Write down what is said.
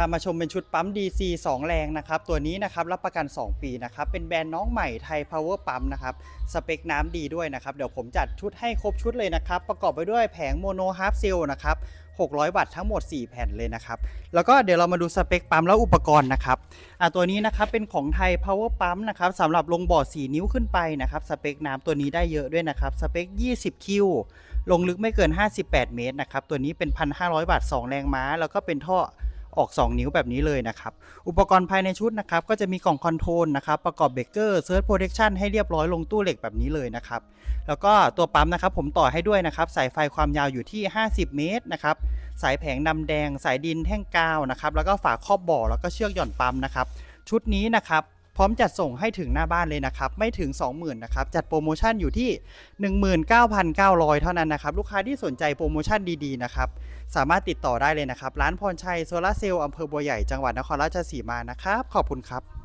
พามาชมเป็นชุดปั๊ม DC 2 แรงนะครับ ตัวนี้นะครับรับประกัน 2 ปีนะครับ เป็นแบรนด์น้องใหม่ไทย Power ปั๊มนะครับ สเปคน้ำดีด้วยนะครับ เดี๋ยวผมจัดชุดให้ครบชุดเลยนะครับ ประกอบไปด้วยแผงโมโนฮาร์ฟเซลนะครับ 600 วัตต์ทั้งหมด 4 แผ่นเลยนะครับ แล้วก็เดี๋ยวเรามาดูสเปคปั๊มและอุปกรณ์นะครับอะตัวนี้นะครับเป็นของไทย Power ปั๊มนะครับสำหรับลงบ่อ 4 นิ้วขึ้นไปนะครับ สเปคน้ำตัวนี้ได้เยอะด้วยนะครับ สเปค 20 คิวลงลึกไม่เกิน 58 เมตรนะครับ ตัวนี้เป็น 1,500วัตต์2แรงม้า แล้วก็เป็นท่อ ออก 2 นิ้วแบบนี้เลยนะครับ อุปกรณ์ภายในชุดนะครับ ก็จะมีกล่องคอนโทรลนะครับ ประกอบเบรกเกอร์เซิร์ฟโปรเทคชันให้เรียบร้อยลงตู้เหล็กแบบนี้เลยนะครับ แล้วก็ตัวปั๊มนะครับ ผมต่อให้ด้วยนะครับ สายไฟความยาวอยู่ที่ 50 เมตรนะครับ สายแผงดำแดง สายดินแท่งกาวนะครับ แล้วก็ฝาครอบบ่อแล้วก็เชือกหย่อนปั๊มนะครับ ชุดนี้นะครับ พร้อมจัดส่งให้ถึงหน้าบ้านเลยนะครับ ไม่ถึง 20,000นะครับ จัดโปรโมชั่นอยู่ที่ 19,900 เท่านั้นนะครับ ลูกค้าที่สนใจโปรโมชั่นดีๆนะครับ สามารถติดต่อได้เลยนะครับ ร้านพรชัยโซลาร์เซลล์อำเภอบัวใหญ่จังหวัดนครราชสีมานะครับ ขอบคุณครับ